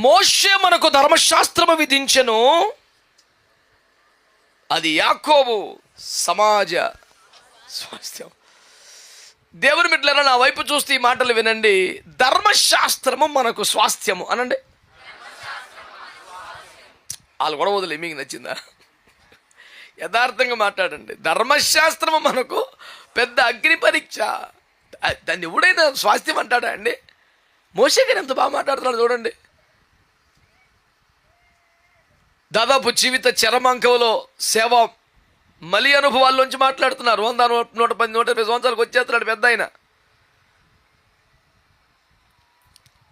మోషే మనకు ధర్మశాస్త్రము విధించెను. అది యాకోబు సమాజ స్వాస్థ్యం. దేవుని బిడ్డలారా నా వైపు చూస్తే ఈ మాటలు వినండి. ధర్మశాస్త్రము మనకు స్వాస్థ్యము అనండి. వాళ్ళు కూడా వదిలే మీకు నచ్చిందా? యథార్థంగా మాట్లాడండి. ధర్మశాస్త్రము మనకు పెద్ద అగ్ని పరీక్ష. దాన్ని ఎవడైనా స్వాస్థ్యం అంటాడా అండి? మోసే గారు ఎంత బాగా మాట్లాడుతున్నాడు చూడండి. దాదాపు జీవిత చరమాంకంలో సేవ మలి అనుభవాల్లోంచి మాట్లాడుతున్నారు. వంద నూట నూట పది నూట ఇరవై సంవత్సరాలకు వచ్చేస్తున్నాడు పెద్ద ఆయన.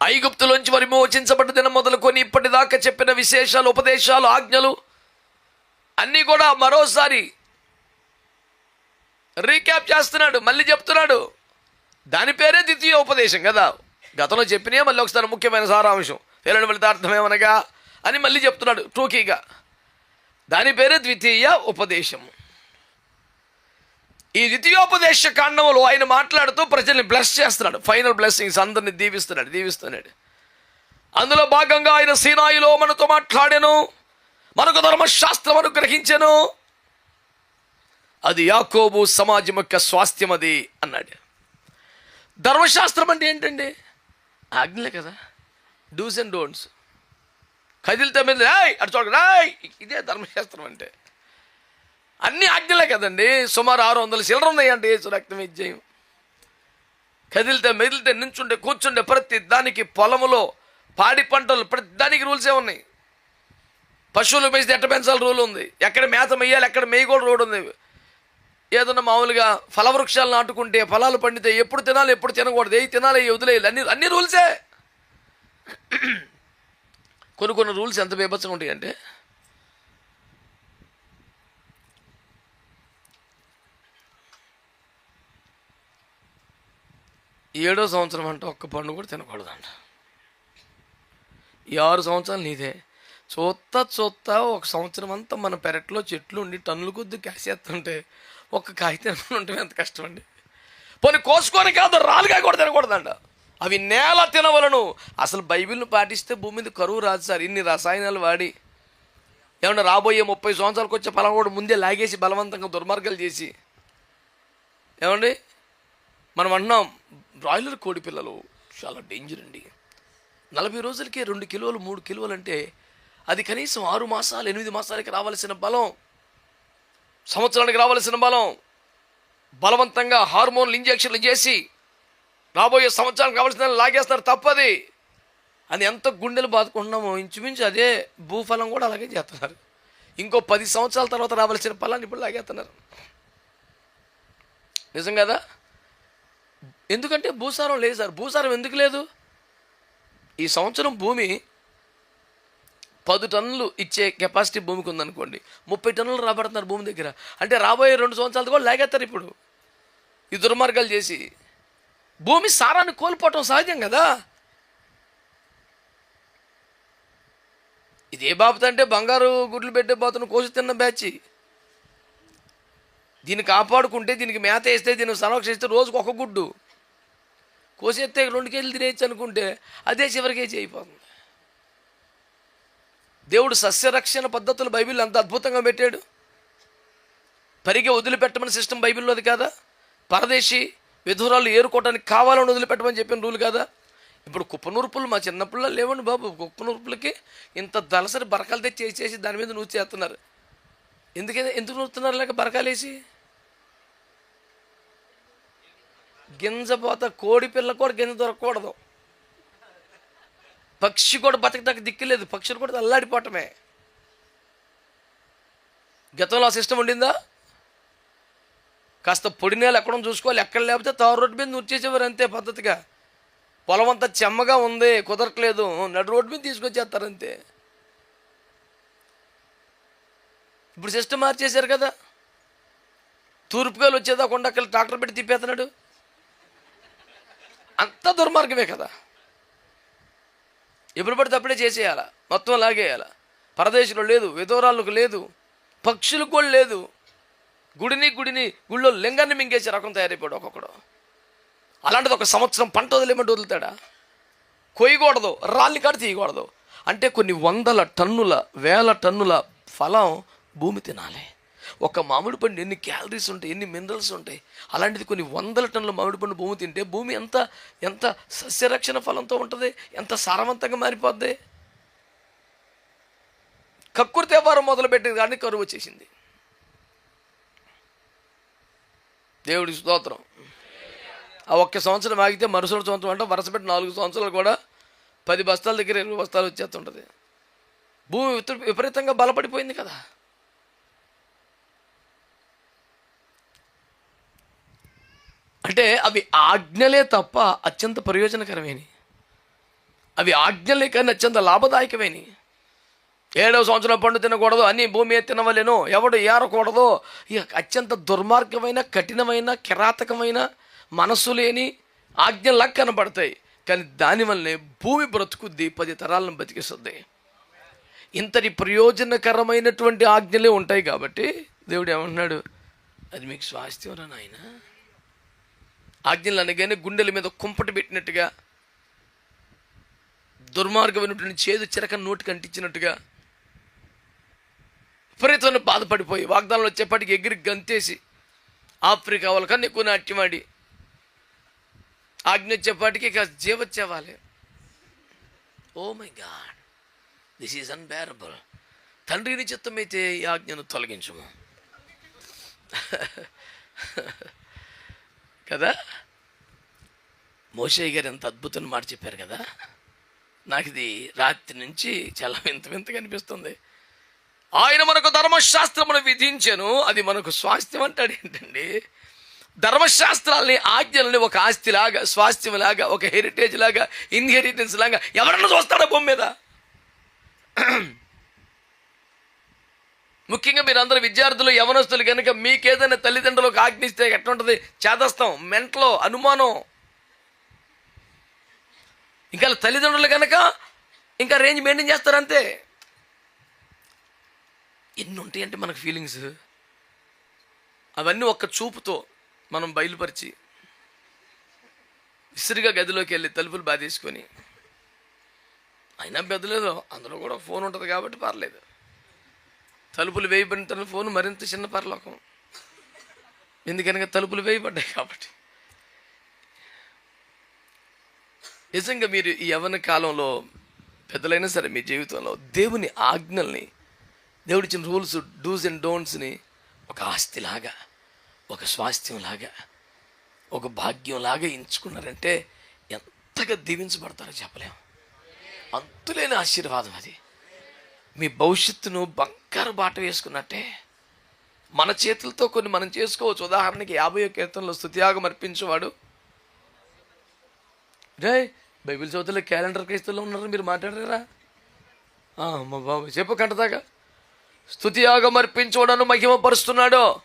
ఐగుప్తులోంచి మరి మోచించబడ్డ దినం మొదలుకొని ఇప్పటిదాకా చెప్పిన విశేషాలు ఉపదేశాలు ఆజ్ఞలు అన్నీ కూడా మరోసారి రీక్యాప్ చేస్తున్నాడు మళ్ళీ చెప్తున్నాడు. దాని పేరే ద్వితీయ ఉపదేశం కదా. గతంలో చెప్పినే మళ్ళీ ఒకసారి ముఖ్యమైన సారాంశం. తేలని ఫలితార్థమేమనగా అని మళ్ళీ చెప్తున్నాడు టూకీగా. దాని పేరే ద్వితీయ ఉపదేశం ఈ ద్వితీయోపదేశ కాండంలో ఆయన మాట్లాడుతూ ప్రజల్ని బ్లెస్ చేస్తున్నాడు. ఫైనల్ బ్లెస్సింగ్స్ అందరిని దీవిస్తున్నాడు దీవిస్తున్నాడు. అందులో భాగంగా ఆయన సీనాయిలో మనతో మాట్లాడాను. మనకు ధర్మశాస్త్రం అనుగ్రహించాను. అది యాకోబు సమాజం యొక్క స్వాస్థ్యం అది అన్నాడు. ధర్మశాస్త్రం అంటే ఏంటండి? ఆజ్ఞలే కదా. Dos and don'ts. కదిలితే మీద రాయ్ అటు చూడ రాయ్ ఇదే ధర్మశాస్త్రం అంటే. అన్ని ఆజ్ఞలే కదండి. సుమారు ఆరు వందల చిల్లర ఉన్నాయండి యేసు రక్తం విజయం. కదిలితే మెదిలితే నించుండే కూర్చుండే ప్రతి దానికి పొలములో పాడి పంటలు ప్రతి దానికి రూల్సే ఉన్నాయి. పశువులు మేసి ఎట్ట పెంచాలి రూల్ ఉంది. ఎక్కడ మేత మేయాలి ఎక్కడ మేయకూడదు రోడ్ ఉంది. ఏదన్నా మామూలుగా ఫలవృక్షాలు నాటుకుంటే ఫలాలు పండితే ఎప్పుడు తినాలి ఎప్పుడు తినకూడదు ఏ తినాలి ఏ వదిలేయాలి అన్ని అన్ని రూల్సే. కొన్ని కొన్ని రూల్స్ ఎంత బీభత్సంగా ఉంటాయంటే ఏడో సంవత్సరం అంటే ఒక్క పండు కూడా తినకూడదంట. ఈ ఆరు సంవత్సరాలు నీదే. చూత్తా చూత్తా ఒక సంవత్సరం అంతా మన పెరట్లో చెట్లు ఉండి టన్నుల కొద్ది కాసేస్తుంటే ఒక్క కాగితం ఉంటే ఎంత కష్టం అండి పోనీ కోసుకొని కాదు రాలుగా కూడా తినకూడదంట. అవి నేల తినవలను. అసలు బైబిల్ను పాటిస్తే భూమి మీద కరువు రాదు సార్. ఇన్ని రసాయనాలు వాడి. ఏమన్నా రాబోయే ముప్పై సంవత్సరాలకు వచ్చే ఫలం కూడా ముందే లాగేసి బలవంతంగా దుర్మార్గాలు చేసి. ఏమండి? మనం అన్నాం బ్రాయిలర్ కోడి పిల్లలు చాలా డేంజర్ అండి. నలభై రోజులకే రెండు కిలోలు మూడు కిలోలు అంటే అది కనీసం ఆరు మాసాలు ఎనిమిది మాసాలకి రావాల్సిన బలం. సంవత్సరానికి రావాల్సిన బలం. బలవంతంగా హార్మోన్లు ఇంజక్షన్లు చేసి రాబోయే సంవత్సరానికి కావాల్సిన లాగేస్తారు తప్పది. అది ఎంత గుండెలు బాదుకుంటున్నామో ఇంచుమించు అదే భూఫలం కూడా అలాగే చేస్తున్నారు. ఇంకో పది సంవత్సరాల తర్వాత రావాల్సిన ఫలాన్ని ఇప్పుడు లాగేస్తున్నారు. నిజం కదా? ఎందుకంటే భూసారం లేదు సార్. భూసారం ఎందుకు లేదు? ఈ సంవత్సరం భూమి పది టన్నులు ఇచ్చే కెపాసిటీ భూమికి ఉందనుకోండి. ముప్పై టన్నులు రాబడుతున్నారు భూమి దగ్గర. అంటే రాబోయే రెండు సంవత్సరాలు కూడా లాగేస్తారు ఇప్పుడు. ఈ దుర్మార్గాలు చేసి భూమి సారాన్ని కోల్పోవటం సహజం కదా? ఇదే బాబుతో అంటే బంగారు గుడ్లు పెట్టే బాతును కోసి తిన్న బ్యాచ్. దీన్ని కాపాడుకుంటే దీనికి మేత వేస్తే దీన్ని సంరక్షిస్తే రోజుకు ఒక గుడ్డు. కోసేస్తే రెండు కేజీలు తినేయచ్చు అనుకుంటే అదే చివరి కేజీ అయిపోతుంది దేవుడు సస్యరక్షణ పద్ధతులు బైబిల్ అంత అద్భుతంగా పెట్టాడు. పరిగె వదిలిపెట్టమని సిస్టమ్ బైబిల్లోది కాదా? పరదేశీ విధురాలు ఏరుకోవడానికి కావాలని వదిలిపెట్టమని చెప్పిన రూల్ కదా? ఇప్పుడు కుప్పనూర్పులు మా చిన్నపిల్లలు లేవండి బాబు. కుప్పనూర్పులకి ఇంత దలసరి బరకాలు తెచ్చి చేసి దాని మీద నూచి చేస్తున్నారు ఎందుకని ఎందుకు నూరుతున్నారు లేక బరకాలేసి గింజ పోత కోడి పిల్ల కూడా గింజ దొరకకూడదు. పక్షి కూడా బతకడానికి దిక్కులేదు పక్షులు కూడా అల్లాడిపోవటమే. గతంలో ఆ సిస్టమ్ ఉండిందా? కాస్త పొడి నేల ఎక్కడ చూసుకోవాలి. ఎక్కడ లేకపోతే తారు రోడ్డు మీద నూర్చేసేవారు అంతే పద్ధతిగా. పొలం అంతా చెమ్మగా ఉంది కుదరట్లేదు. నడు రోడ్డు మీద తీసుకొచ్చేస్తారు అంతే. ఇప్పుడు సిస్టమ్ మార్చేశారు కదా. తూర్పుగాలు వచ్చేదా కొండక్కలు ట్రాక్టర్ పెట్టి తిప్పేస్తున్నాడు. అంత దుర్మార్గమే కదా. ఎప్పుడు పడితే అప్పుడే చేసేయాల? మొత్తం లాగేయాల? పరదేశంలో లేదు విధవరాళ్ళకు లేదు పక్షులకు కూడా లేదు. గుడిని గుడిని గుళ్ళో లింగాన్ని మింగేసే రకం తయారైపోయాడు ఒక్కొక్కడు. అలాంటిది ఒక సంవత్సరం పంట వదిలేమంటే వదులుతాడా? కొయ్యకూడదు రాళ్ళని కాడ తీయకూడదు. అంటే కొన్ని వందల టన్నుల వేల టన్నుల ఫలం భూమి తినాలి. ఒక మామిడి పండు ఎన్ని క్యాలరీస్ ఉంటాయి ఎన్ని మినరల్స్ ఉంటాయి అలాంటిది కొన్ని వందల టన్నుల మామిడి పండు భూమి తింటే భూమి ఎంత ఎంత సస్యరక్షణ ఫలంతో ఉంటుంది ఎంత సారవంతంగా మారిపోద్ది? కక్కుర్తి వ్యాపారం మొదలుపెట్టింది కానీ కరువు వచ్చేసింది. దేవుడి స్తోత్రం. ఆ ఒక్క సంవత్సరం ఆగితే మరుసటి సంవత్సరం అంటే వరుసపెట్టి నాలుగు సంవత్సరాలు కూడా పది బస్తాల దగ్గర ఇరవై బస్తాలు వచ్చేస్తుంటుంది. భూమి విపరీతంగా బలపడిపోయింది కదా. అంటే అవి ఆజ్ఞలే తప్ప అత్యంత ప్రయోజనకరమైనవి అవి ఆజ్ఞలే కానీ అత్యంత లాభదాయకమైనవి ఏడవ సంవత్సరం పండు తినకూడదు అన్ని భూమి మీద తినవలేను ఎవడు ఏరకూడదు. ఇక అత్యంత దుర్మార్గమైన కఠినమైన కిరాతకమైన మనస్సు లేని ఆజ్ఞలా కనబడతాయి. కానీ దానివల్లనే భూమి బ్రతుకుద్ది పది తరాలను బతికిస్తుంది. ఇంతటి ప్రయోజనకరమైనటువంటి ఆజ్ఞలే ఉంటాయి కాబట్టి దేవుడు ఏమంటున్నాడు? అది మీకు స్వాస్థ్యం రా నాయన? ఆజ్ఞలు అనగానే గుండెల మీద కుంపటి పెట్టినట్టుగా దుర్మార్గమైనటువంటి చేదు చిరక నోటికి అంటించినట్టుగా విపరీతమైన బాధపడిపోయి వాగ్దానాలు వచ్చేపాటికి ఎగిరి గంతేసి ఆఫ్రికా వాళ్ళకన్నా ఎక్కువ నాట్యమాడి ఆజ్ఞ వచ్చేపాటికి ఇక జీవచ్చేవాలి ఓ my God. This is unbearable తండ్రిని చిత్తమైతే ఈ ఆజ్ఞను తొలగించము. కదా? మోషయ్య గారు ఎంత అద్భుతమైన మాట చెప్పారు కదా? నాకు ఇది రాత్రి నుంచి చాలా వింత వింతగా అనిపిస్తుంది. ఆయన మనకు ధర్మశాస్త్రమును విధించాను. అది మనకు స్వాస్థ్యం అంటాడు ఏంటండి? ధర్మశాస్త్రాల్ని ఆజ్ఞల్ని ఒక ఆస్తిలాగా స్వాస్థ్యంలాగా ఒక హెరిటేజ్ లాగా ఇన్హెరిటెన్స్ లాగా ఎవరన్నా చూస్తాడా భూమి మీద? ముఖ్యంగా మీరు అందరు విద్యార్థులు యవనస్తులు కనుక మీకేదైనా తల్లిదండ్రులకు ఆజ్ఞిస్తే ఎట్లుంటుంది? చేదస్తాం మెంట్లో అనుమానం. ఇంకా తల్లిదండ్రులు కనుక ఇంకా రేంజ్ మెయింటైన్ చేస్తారు అంతే ఎన్ని ఉంటాయంటే మనకు ఫీలింగ్స్ అవన్నీ ఒక్క చూపుతో మనం బయలుపరిచి విసిరిగా గదిలోకి వెళ్ళి తలుపులు బాధేసుకొని అయినా బెదలేదు అందులో కూడా ఫోన్ ఉంటుంది కాబట్టి పర్లేదు. తలుపులు వేయబడిన తన ఫోన్ మరింత చిన్న పరలోకం. ఎందుకనగా తలుపులు వేయబడ్డాయి కాబట్టి. నిజంగా మీరు ఈ యవన కాలంలో పెద్దలైనా సరే మీ జీవితంలో దేవుని ఆజ్ఞల్ని దేవుడిచ్చిన రూల్స్ డూస్ అండ్ డోంట్స్ని ఒక ఆస్తిలాగా ఒక స్వాస్థ్యంలాగా ఒక భాగ్యంలాగా ఎంచుకున్నారంటే ఎంతగా దీవించబడతారో చెప్పలేము అంతులేని ఆశీర్వాదం అది. మీ భవిష్యత్తును బంగారు బాట వేసుకున్నట్టే మన చేతులతో కొన్ని మనం చేసుకోవచ్చు. ఉదాహరణకి యాభై కీర్తనలో స్థుతియాగం అర్పించేవాడు. రే బైబిల్ చదువుతున్న క్యాలెండర్ క్రైస్తవులో ఉన్నారు మీరు మాట్లాడారా మా బాబు చెప్పు కంటదాకా. స్థుతియాగం అర్పించువాడను మహిమపరుస్తున్నాడు.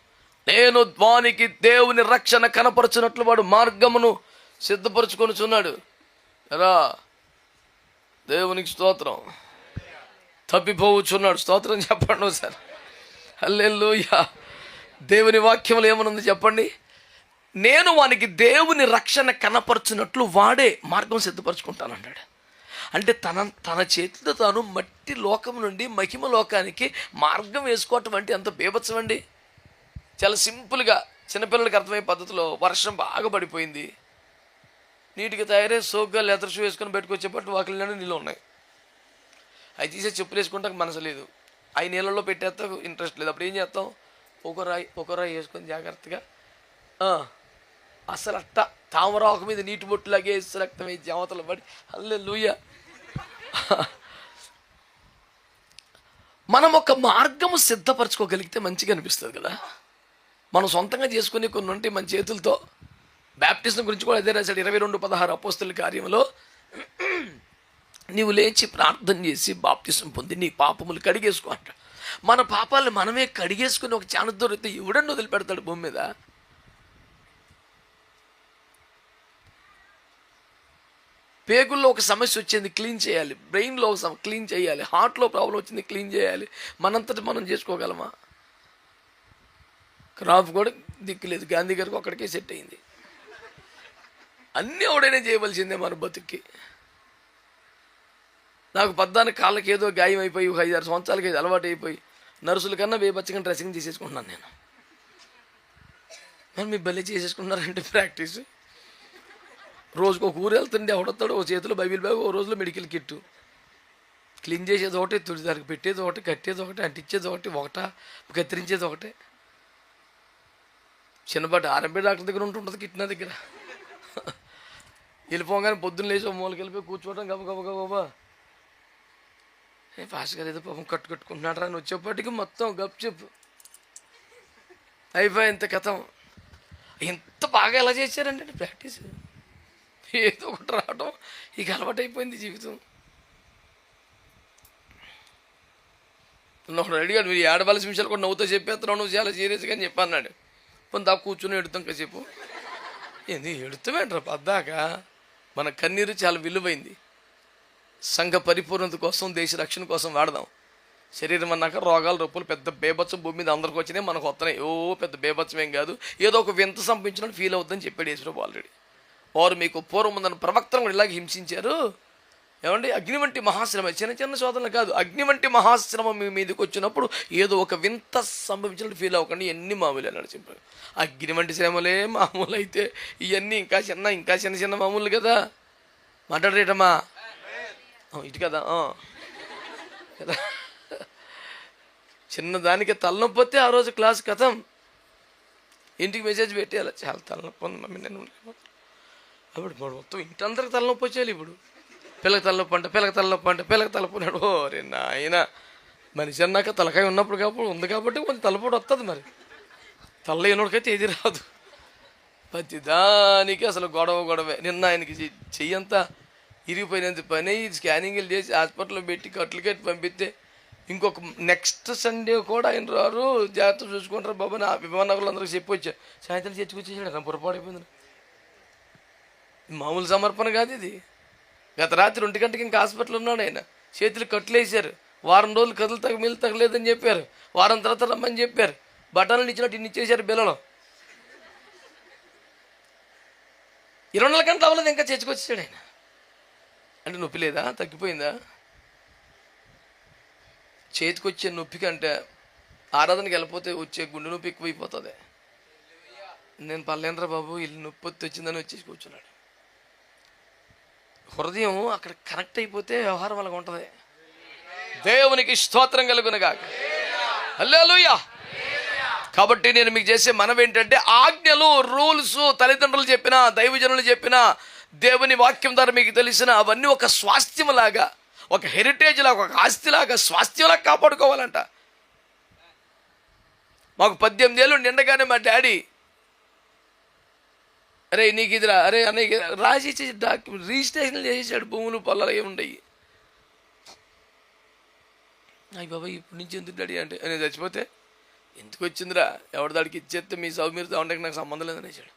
నేను ద్వానికి దేవుని రక్షణ కనపరచునట్లు వాడు మార్గమును సిద్ధపరచుకొనుచున్నాడు. ఎరా దేవునికి స్తోత్రం. తప్పిపోవచ్చున్నాడు స్తోత్రం చెప్పండి సార్ హల్లెలూయా. దేవుని వాక్యంలో ఏమనుంది చెప్పండి? నేను వానికి దేవుని రక్షణ కనపరచునట్లు వాడే మార్గం సిద్ధపరచుకుంటాను అన్నాడు అంటే తన తన చేతితో తాను మట్టి లోకం నుండి మహిమ లోకానికి మార్గం వేసుకోవటం అంటే ఎంత బీభత్సం అండి. చాలా సింపుల్గా చిన్నపిల్లలకి అర్థమయ్యే పద్ధతిలో వర్షం బాగా పడిపోయింది. నీటికి తయారై సోగ్గా లెదర్ షూ వేసుకొని పెట్టుకొచ్చేపట్టు వచ్చేపట్టు నీళ్ళు ఉన్నాయి. అవి తీసే చెప్పులు వేసుకుంటాక మనసు లేదు. అవి నీళ్ళలో పెట్టేస్తా ఇంట్రెస్ట్ లేదు. అప్పుడు ఏం చేస్తాం? ఒక రాయి ఒక రాయి వేసుకొని జాగ్రత్తగా అసలు అట్ట తామరాకు మీద నీటి బొట్టులాగే రక్తం వేసి జామతలు పడి అల్లే లూయ మనం ఒక మార్గము సిద్ధపరచుకోగలిగితే మంచిగా అనిపిస్తుంది కదా. మనం సొంతంగా చేసుకునే కొన్ని ఉంటే మన చేతులతో బ్యాప్టిజం గురించి కూడా అదే రాశాడు. ఇరవై రెండు పదహారు అపోస్తుల కార్యంలో నీవు లేచి ప్రార్థన చేసి బాప్తిసం పొంది నీ పాపములు కడిగేసుకో అంట. మన పాపాలను మనమే కడిగేసుకుని ఒక ఛానల్ దొరికితే ఎవడన్నా వదిలిపెడతాడు భూమి మీద? పేగుల్లో ఒక సమస్య వచ్చింది క్లీన్ చేయాలి. బ్రెయిన్లో ఒక సమ క్లీన్ చేయాలి. హార్ట్లో ప్రాబ్లం వచ్చింది క్లీన్ చేయాలి. మనంతటి మనం చేసుకోగలమా? క్రాప్ కూడా దిక్కులేదు గాంధీ గారికి ఒక్కడికే సెట్ అయింది. అన్నీ ఎవడైనా చేయవలసిందే మన బతుక్కి. నాకు పద్దానికి కాళ్ళకి ఏదో గాయం అయిపోయి ఒక ఐదారు సంవత్సరాలకి అలవాటు అయిపోయి నర్సుల కన్నా బేబచ్చగా డ్రెస్సింగ్ చేసేసుకుంటున్నాను నేను. మరి మీ బలి చేసేసుకున్నారంటే ప్రాక్టీస్. రోజుకు ఒక ఊరు వెళ్తుండే ఎవడొస్తాడు ఓ చేతిలో బైబిల్ బ్యాగ్ ఓ రోజులో మెడికల్ కిట్టు. క్లీన్ చేసేది ఒకటి తుడి దానికి పెట్టేది ఒకటి కట్టేది ఒకటి అంటించేది ఒకటి ఒకట కత్తిరించేది ఒకటే. చిన్నపాటి ఆర్ఎంపీ డాక్టర్ దగ్గర ఉంటుంటుంది కిట్ నా దగ్గర. వెళ్ళిపోగానే పొద్దున్న లేచి ఒక మూలకి వెళ్ళిపోయి కూర్చోవడం గబ గబ గబ ఏ పాస్ గారు ఏదో పాపం కట్టు కట్టుకుంటున్నాడు అని వచ్చేప్పటికి మొత్తం గప్ చెప్పు. అయిపోయి ఇంత కథం. ఎంత బాగా ఎలా చేశారంటే ప్రాక్టీస్. ఏదో ఒకటి రావడం ఇక అలవాటు అయిపోయింది జీవితం. నువ్వు అడిగాడు మీరు ఏడవలసి విషయాలు కూడా నవ్వుతో చెప్పేస్తున్నావు? నువ్వు చాలా సీరియస్గా అని చెప్పి అన్నాడు. పోనీ దా కూర్చొని ఎడుతాం కాసేపు. ఏంది ఎడుతామేంట్రా పద్దాక? మన కన్నీరు చాలా విలువైంది. సంఘ పరిపూర్ణత కోసం దేశ రక్షణ కోసం వాడదాం. శరీరం అన్నాక రోగాలు రొప్పులు పెద్ద బేబత్సం భూమి మీద అందరికి వచ్చినాయి మనకు వస్తున్నాయి. ఓ పెద్ద బేబత్సం ఏం కాదు. ఏదో ఒక వింత సంపించినట్టు ఫీల్ అవుతుందని చెప్పాడు యేసుప్రభు ఆల్రెడీ వారు మీకు పూర్వం ఉందని ప్రవక్తను కూడా ఇలాగ హింసించారు. ఏమండి? అగ్ని వంటి మహాశ్రమ చిన్న చిన్న శోధనలు కాదు. అగ్ని వంటి మహాశ్రమ మీ మీదకి వచ్చినప్పుడు ఏదో ఒక వింత సంభవించినట్టు ఫీల్ అవ్వకండి. ఎన్ని మామూలు అన్నాడు అగ్ని వంటి శ్రమలే మామూలు అయితే ఇవన్నీ ఇంకా చిన్న ఇంకా చిన్న చిన్న మామూలు కదా. మాట్లాడరేటమ్మా? ఇటు కదా కదా. చిన్నదానికి తలనొప్పి ఆ రోజు క్లాస్ కథం. ఇంటికి మెసేజ్ పెట్టేయాలి. చాలా తలనొప్పి ఉంది మమ్మీ నేను అప్పుడు మొత్తం ఇంటి అందరికి తలనొప్పి వచ్చేయాలి ఇప్పుడు. పిల్లకి తలనొప్పి అంట పిల్లకి తలనొప్పి అంట పిల్లకి తలపోయినాడు ఓరే ఓ రే నాయన మనిషి అన్నాక తలకాయ ఉన్నప్పుడు కాబట్టి ఉంది కాబట్టి కొంచెం తలపోటు వస్తుంది మరి. తల్ల అయినోడికైతే ఏది రాదు. ప్రతి దానికి అసలు గొడవ గొడవే. నిన్న ఆయనకి చెయ్యంతా ఇరిగిపోయినంత పని. స్కానింగ్లు చేసి హాస్పిటల్లో పెట్టి కట్లు కట్టి పంపిస్తే ఇంకొక నెక్స్ట్ సండే కూడా ఆయన రారు. జాగ్రత్త చూసుకుంటారు బాబు నా విమానకులందరికీ చెప్పి వచ్చా సాయంత్రం చర్చకొచ్చేసాడు పొరపాటు అయిపోయింది. మామూలు సమర్పణ కాదు ఇది. గత రాత్రి ఒంటి గంటకి ఇంకా హాస్పిటల్ ఉన్నాడు ఆయన. చేతులు కట్లేసారు వారం రోజులు కదులు తగ్గ మిల్లు తగ్గలేదని చెప్పారు. వారం తర్వాత రమ్మని చెప్పారు. బటన్లు ఇచ్చినట్టు ఇన్ని ఇచ్చేసారు బిల్లలో ఇరవై నాలుగు గంటలు అవ్వలేదు ఇంకా చేర్చుకొచ్చాడు ఆయన. అంటే నొప్పి లేదా? తగ్గిపోయిందా? చేతికొచ్చే నొప్పి కంటే ఆరాధనకి వెళ్ళిపోతే వచ్చే గుండె నొప్పి ఎక్కువైపోతుంది. నేను పర్లేనరా బాబు ఇల్లు నొప్పి వచ్చిందని వచ్చేసి కూర్చున్నాడు. హృదయం అక్కడ కనెక్ట్ అయిపోతే వ్యవహారం అలాగ ఉంటుంది. దేవునికి స్తోత్రం కలుగునగా హల్లెలూయా. కాబట్టి నేను మీకు చేసే మనం ఏంటంటే ఆజ్ఞలు రూల్స్ తల్లిదండ్రులు చెప్పిన దైవజనులు చెప్పిన దేవుని వాక్యం ద్వారా మీకు తెలిసిన అవన్నీ ఒక స్వాస్థ్యంలాగా ఒక హెరిటేజ్ లాగా ఒక ఆస్తిలాగా స్వాస్థ్యంలాగా కాపాడుకోవాలంట. మాకు పద్దెనిమిది ఏళ్ళు నిండగానే మా డాడీ అరే నీకు ఇదిరా అరే అన్నయ్య రాసి ఇచ్చేసి డాక్యుమెంట్ రిజిస్ట్రేషన్ చేసేసాడు భూములు పొలాలు ఏమి ఉండయి. అయ్యి బాబా ఇప్పటి నుంచి ఎందుకు డాడీ అంటే నేను చచ్చిపోతే ఎందుకు వచ్చిందిరా? ఎవరి దాడికి ఇచ్చేస్తే మీ సౌ మీరు ఉండక నాకు సంబంధం లేదని వేసాడు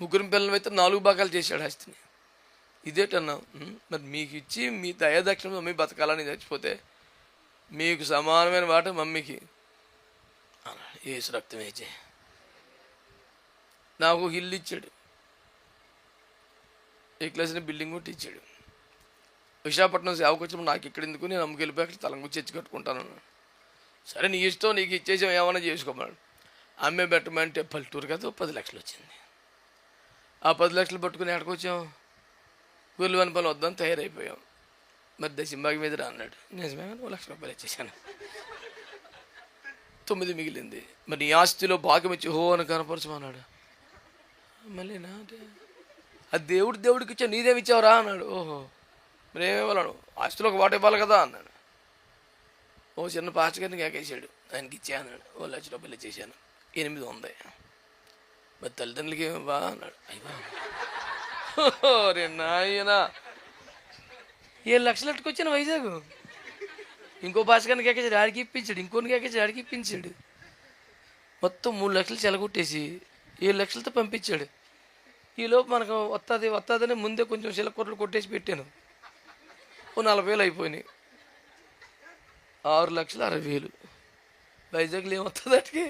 ముగ్గురు పిల్లలు అయితే నాలుగు భాగాలు చేశాడు హస్తిని ఇదేటన్నా మరి మీకు ఇచ్చి మీ దయాదక్షిణ మమ్మీ బతకాలని చచ్చిపోతే మీకు సమానమైన వాట మమ్మీకి. ఏసు రక్తం వేచే నాకు ఒక ఇల్లు ఇచ్చాడు. ఏ క్లాస్ బిల్డింగ్ కొట్టి ఇచ్చాడు. విశాఖపట్నం సేవకు వచ్చినప్పుడు నాకు ఇక్కడ ఎందుకు? నేను అమ్ముకు వెళ్ళిపోయి అక్కడ తలంగు చర్చి కట్టుకుంటాను సరే నీ ఇష్టం నీకు ఇచ్చేసాం ఏమైనా చేసుకోమన్నాడు అమ్మే పెట్టమంటే పల్లెటూరు కదా పది లక్షలు వచ్చింది. ఆ పది లక్షలు పట్టుకుని ఎక్కడికి వచ్చాం? గుళ్ళు పని వద్దని తయారైపోయాం. మరి దశంబాగి మీద రా అన్నాడు. నిజమే ఒక ఓ లక్ష రూపాయలు ఇచ్చేసాను. తొమ్మిది మిగిలింది. మరి నీ ఆస్తిలో భాగం ఇచ్చి హో అని కనపరచమన్నాడు. మళ్ళీ నా అంటే ఆ దేవుడు దేవుడికి ఇచ్చా నీదేమి ఇచ్చావురా అన్నాడు. ఓహో. మరి ఏమివ్వాలను ఆస్తిలో ఒక వాట ఇవ్వాలి కదా అన్నాడు. ఓ చిన్న పాస్టర్ గారిని కేకేసాడు ఆయనకి ఇచ్చా అన్నాడు. ఓ లక్ష రూపాయలు ఇచ్చేసాను. ఎనిమిది ఉంది మరి తల్లిదండ్రులకి ఏమి బా అన్నాడు. అయ్యా రే నాయన. ఏడు లక్షలు ఎట్టుకొచ్చాను వైజాగ్? ఇంకో భాషగాన్ని కేకేసాడు ఆడికి ఇప్పించాడు. ఇంకోని కేకేసాడు ఆడికి ఇప్పించాడు. మొత్తం మూడు లక్షలు చెలగొట్టేసి ఏడు లక్షలతో పంపించాడు. ఈలోపు మనకు వస్తుంది వస్తుందని ముందే కొంచెం చిలకూరలు కొట్టేసి పెట్టాను. ఓ నలభై వేలు అయిపోయినాయి. ఆరు లక్షలు అరవై వేలు. వైజాగ్లో ఏమొస్తుంది అటుకి?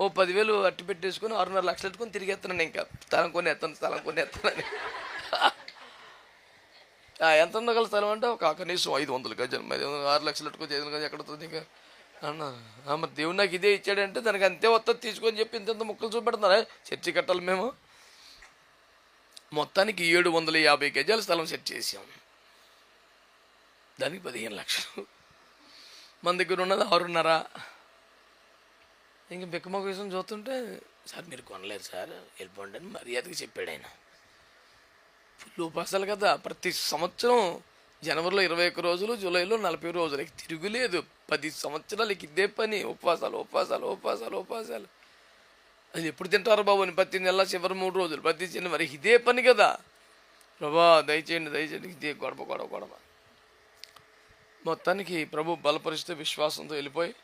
ఓ పదివేలు అట్టి పెట్టేసుకొని ఆరున్నర లక్షలు పెట్టుకొని తిరిగి ఎత్తున్నాను ఇంకా. స్థలం కొని ఎత్తాను స్థలం కొని ఎత్తానని ఎంత ఉండగల స్థలం అంటే ఒక కనీసం ఐదు వందలు గజం. మరి ఆరు లక్షలు పెట్టుకొని ఐదు వందలు ఎక్కడ వస్తుంది ఇంకా? అన్నా. మరి దేవుడు నాకు ఇదే ఇచ్చాడంటే దానికి అంతే వస్తుంది తీసుకొని చెప్పి ఇంత ఇంత ముక్కలు చూపెడుతున్నారా? చర్చి కట్టాలి మేము. మొత్తానికి ఏడు వందల యాభై గజాల స్థలం సెట్ చేసాం దానికి పదిహేను లక్షలు. మన దగ్గర ఉన్నది ఆరున్నర. ఇంక బిక్కమొక్క విషయం చూస్తుంటే సార్ మీరు కొనలేదు సార్. వెళ్ళిపోండి అని మర్యాదగా చెప్పాడు ఆయన. ఫుల్ ఉపాసాలు కదా. ప్రతి సంవత్సరం జనవరిలో ఇరవై ఒక్క రోజులు జూలైలో నలభై రోజులు. ఇక తిరుగులేదు. పది సంవత్సరాలు ఇదే పని. ఉపవాసాలు ఉపవాసాలు ఉపవాసాలు ఉపవాసాలు. అది ఎప్పుడు తింటారు బాబు? అని ప్రతి నెల చివరి మూడు రోజులు ప్రతి చిన్న మరి ఇదే పని కదా. ప్రభా దయచేయండి దయచేయండి. ఇదే గొడవ గొడవ గొడవ. మొత్తానికి ప్రభు బలపరిస్తే విశ్వాసంతో వెళ్ళిపోయి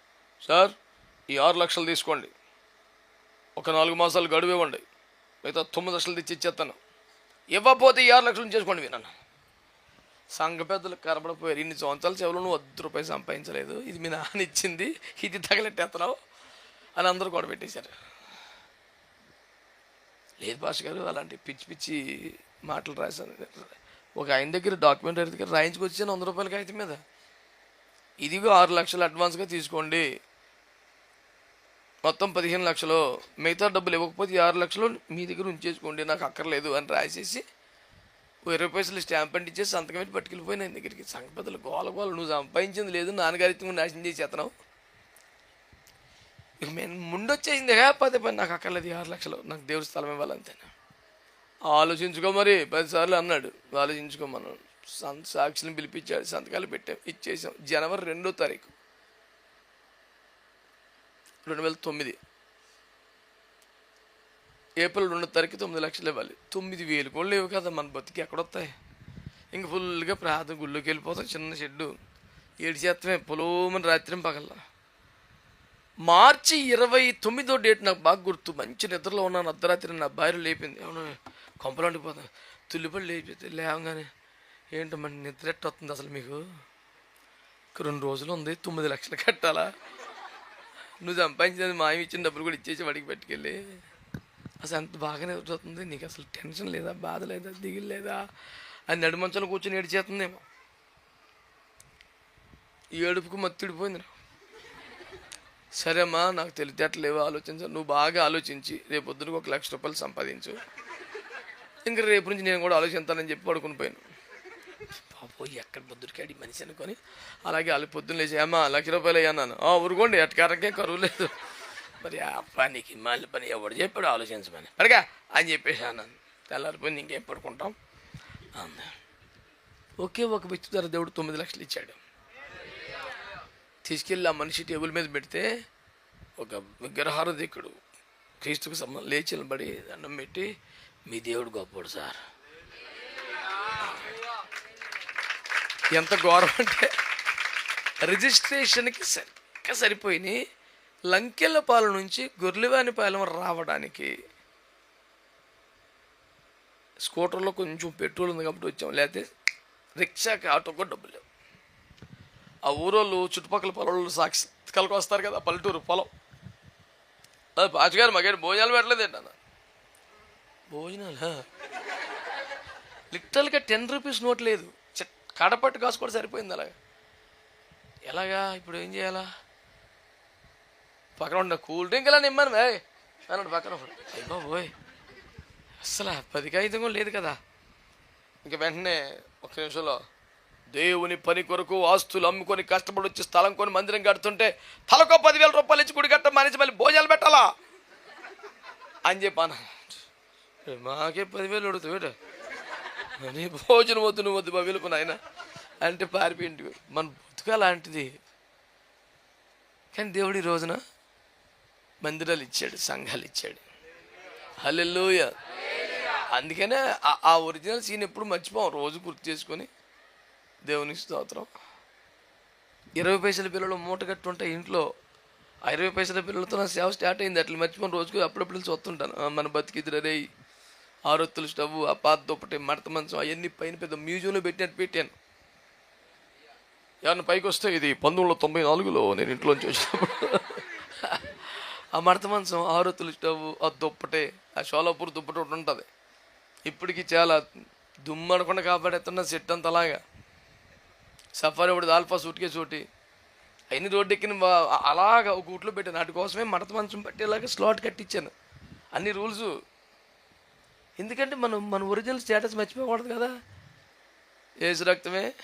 సార్ ఈ ఆరు లక్షలు తీసుకోండి. ఒక నాలుగు మాసాలు గడువు ఇవ్వండి. మిగతా తొమ్మిది లక్షలు తెచ్చి ఇచ్చేస్తాను. ఇవ్వకపోతే ఈ ఆరు లక్షలు చేసుకోండి విన్నాను సంఘ పెద్దలు కనబడిపోయారు ఇన్ని సంవత్సరాల చెవులు నువ్వు వద్ద రూపాయలు సంపాదించలేదు. ఇది మీ నాన్న ఇచ్చింది. ఇది తగలెట్టేస్తున్నావు అని అందరూ కూడా పెట్టేశారు. లేదు భాష గారు అలాంటి పిచ్చి పిచ్చి మాటలు రాశాను ఒక ఆయన దగ్గర డాక్యుమెంట్ దగ్గర రాయించుకొచ్చాను వంద రూపాయల కాగితం మీద. ఇదిగో ఆరు లక్షలు అడ్వాన్స్గా తీసుకోండి. మొత్తం పదిహేను లక్షలు. మిగతా డబ్బులు ఇవ్వకపోతే ఆరు లక్షలు మీ దగ్గర ఉంచేసుకోండి. నాకు అక్కర్లేదు అని రాసేసి ఇరవై పైసలు స్టాంప్ అంటించేసి సంతకం పెట్టి పట్టుకెళ్ళిపోయిన ఆయన దగ్గరికి. సంఘ గోల గోల నువ్వు సంపాదించింది లేదు నాన్నగారితో నాశనం చేసేస్తున్నావు ఇక మేము ముందు వచ్చేసింది పదే పని నాకు అక్కర్లేదు ఆరు లక్షలు నాకు దేవుడి స్థలం ఇవ్వాలంతేనా ఆలోచించుకో మరి పదిసార్లు అన్నాడు. ఆలోచించుకోమన్నాడు సంత సాక్షులను పిలిపించాడు సంతకాలు పెట్టాం ఇచ్చేసాం జనవరి రెండో తారీఖు రెండు వేల తొమ్మిది. ఏప్రిల్ రెండో తారీఖు తొమ్మిది లక్షలు ఇవ్వాలి. తొమ్మిది వేలు కూడా లేవు కదా మన బతికి ఎక్కడొస్తాయి? ఇంక ఫుల్గా ప్రార్థన గుళ్ళోకి వెళ్ళిపోతాం చిన్న షెడ్డు. ఏడు శాతమే పొలోమని రాత్రి పగల మార్చి ఇరవై తొమ్మిదో డేట్ నాకు బాగా గుర్తు. మంచి నిద్రలో ఉన్నాను అర్ధరాత్రి నా భార్య లేపింది. అవును కొంపలు అంటిపోతా తుల్లిపడి లేపితే లేవగానే ఏంటో మన నిద్ర ఎట్ట వస్తుంది అసలు మీకు? రెండు రోజులు ఉంది తొమ్మిది లక్షలు కట్టాలా? నువ్వు సంపాదించినది మాయం ఇచ్చిన డబ్బులు కూడా ఇచ్చేసి వాడికి పెట్టుకెళ్ళి. అసలు ఎంత బాగానే నిద్ర వస్తుంది నీకు అసలు టెన్షన్ లేదా బాధ లేదా దిగులు లేదా? అది నడుమంచలు కూర్చొని ఏడిచేస్తుందేమో. ఈ ఏడుపుకు మత్తిడిపోయింది నాకు. సరే అమ్మా నాకు తెలితేటలేవో ఆలోచించు. నువ్వు బాగా ఆలోచించి రేపు పొద్దునకు ఒక లక్ష రూపాయలు సంపాదించు. ఇంకా రేపు నుంచి నేను కూడా ఆలోచిస్తానని చెప్పి పడుకుని పోయాను. బాబో ఎక్కడ పొద్దుడికాడి మనిషి అనుకొని అలాగే వాళ్ళు పొద్దున్న లేచి అమ్మా లక్ష రూపాయలు అయ్యాను ఆ ఊరుకోండి ఎట్టకారకే కరువు లేదు. మరి ఆ పనికి మళ్ళీ పని ఎవడు చెప్పాడు ఆలోచించమని. మరిగా అని చెప్పేసి అన్నాను. తెల్లారిపోయింది ఇంకేం పడుకుంటాం? అందా. ఒకే ఒక వ్యక్తి ద్వారా దేవుడు తొమ్మిది లక్షలు ఇచ్చాడు. తీసుకెళ్ళి ఆ మనిషి టేబుల్ మీద పెడితే ఒక విగ్రహారధికుడు క్రీస్తుకు సంబంధం లేచి నిలబడి దండం పెట్టి మీ దేవుడు గొప్పడు సార్. ఎంత ఘోరం అంటే రిజిస్ట్రేషన్కి సరిగ్గా సరిపోయినాయి. లంకెళ్ళపాలెం నుంచి గొర్రెవానిపాలెం రావడానికి స్కూటర్లో కొంచెం పెట్రోల్ ఉంది కాబట్టి వచ్చాం. లేకపోతే రిక్షాకి ఆటోకు కూడా డబ్బులు లేవు. ఆ ఊరోళ్ళు చుట్టుపక్కల పొలంలో సాక్షికలకు వస్తారు కదా పల్లెటూరు పొలం. అది పాచిగారు మగాడు భోజనాలు పెట్టలేదు అన్న? భోజనాలు లిటరల్గా టెన్ రూపీస్ నోట్ లేదు. చె- కడపట్టు కాసు కూడా సరిపోయింది అలాగా. ఎలాగా? ఇప్పుడు ఏం చేయాలా? పక్కన ఉన్న కూల్ డ్రింక్ ఇలా నిమ్మాను? వే అన్నాడు పక్కన అయ్యో అయ్య అసలు పది ఐదు కూడా లేదు కదా. ఇంక వెంటనే ఒక నిమిషంలో దేవుని పని కొరకు ఆస్తులు అమ్ముకొని కష్టపడి వచ్చి స్థలం కొని మందిరం కడుతుంటే తలకో పదివేల రూపాయలు ఇచ్చి గుడి కట్ట మానేసి మళ్ళీ భోజనాలు పెట్టాలా? అని చెప్పాను మాకే పదివేలు అడుగుతావు నీ భోజనం వద్దు నువ్వు వద్దు పదివేలు నాయన. అంటే పారిపోయింది మన బతుక అలాంటిది. కానీ దేవుడి రోజున మందిరాలు ఇచ్చాడు సంఘాలు ఇచ్చాడు హల్లెలూయ. అందుకనే ఆ- ఒరిజినల్ సీన్ ఎప్పుడు మర్చిపోం. రోజు గుర్తు చేసుకొని దేవునికి స్తోత్రం. ఇరవై పైసల పిల్లలు మూట కట్టుంటాయి ఇంట్లో ఆ ఇరవై పైసల పిల్లలతో నా సేవ స్టార్ట్ అయింది. అట్లా మర్చిపోయిన రోజుకు అప్పుడప్పుడు చూస్తుంటాను. మన బతికిద్దరే ఆరొత్తులు స్టవ్ ఆ పాత దుప్పటి మడత మంచం అవన్నీ పైన పెద్ద మ్యూజియంలో పెట్టినట్టు పెట్టాను. ఎవరిని పైకి వస్తే ఇది పంతొమ్మిది వందల తొంభై నాలుగులో నేను ఇంట్లోంచి వచ్చినప్పుడు. ఆ మడత మంచం ఆరుతులు స్టవ్ ఆ దుప్పటే ఆ షోలాపూర్ దుప్పటి ఒకటి ఉంటుంది. ఇప్పటికి చాలా దుమ్ము అనకుండా కాపాడేస్తున్న సెట్ అంత అలాగా. సఫారీ ఒకటి దాల్ఫా సూట్కే చోటి అయిన రోడ్డు ఎక్కిన వా- అలాగా ఒక ఊట్లో పెట్టాను. వాటి కోసమే మడత మంచం పట్టేలాగా స్లాట్ కట్టించాను అన్ని రూల్స్. ఎందుకంటే మనం మన ఒరిజినల్ స్టేటస్ మర్చిపోకూడదు కదా. ఏసు రక్తమే.